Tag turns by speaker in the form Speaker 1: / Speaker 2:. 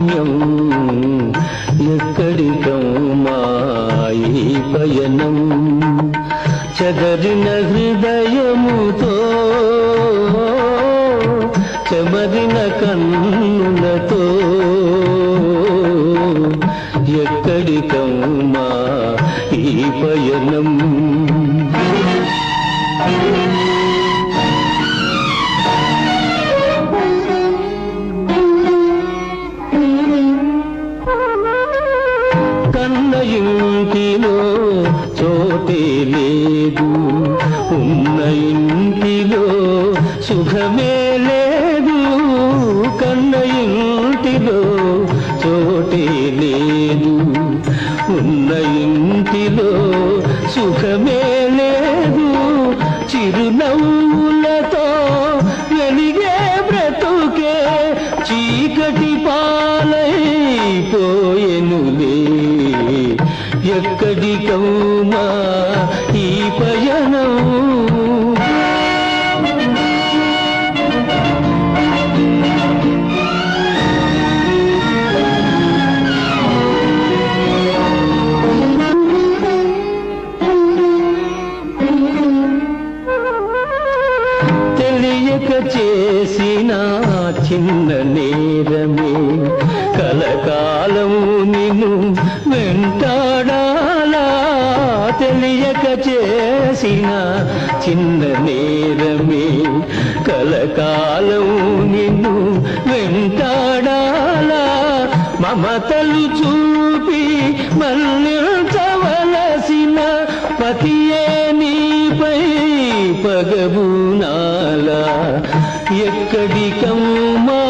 Speaker 1: గమ్యం ఎక్కడికమ్మాయి పయనం? చెదరిన హృదయముతో చెమరిన కన్నులతో ఎక్కడికమ్మా ఈ పయనం? ఉన్న ఇంటిలో చోటే లేదు. ఉన్న ఇంటిలో సుఖమే లేదు. కన్న ఇంటిలో చోటే లేదు. ఉన్న ఇంటిలో సుఖమే లేదు. చిరునవ్వు ఎక్కడికమ్మా ఈ పయనం. తెలియక చేసిన చిన్న నేరమే. వెంటాడాలా? తెలియక చేసిన చిన్న నేరమే కలకాలం నిన్ను వెంటాడాలా? మమతలు చూపి మళ్ళించవలసిన పతియే నీపై పగబూనాలా? ఎక్కడికమ్మా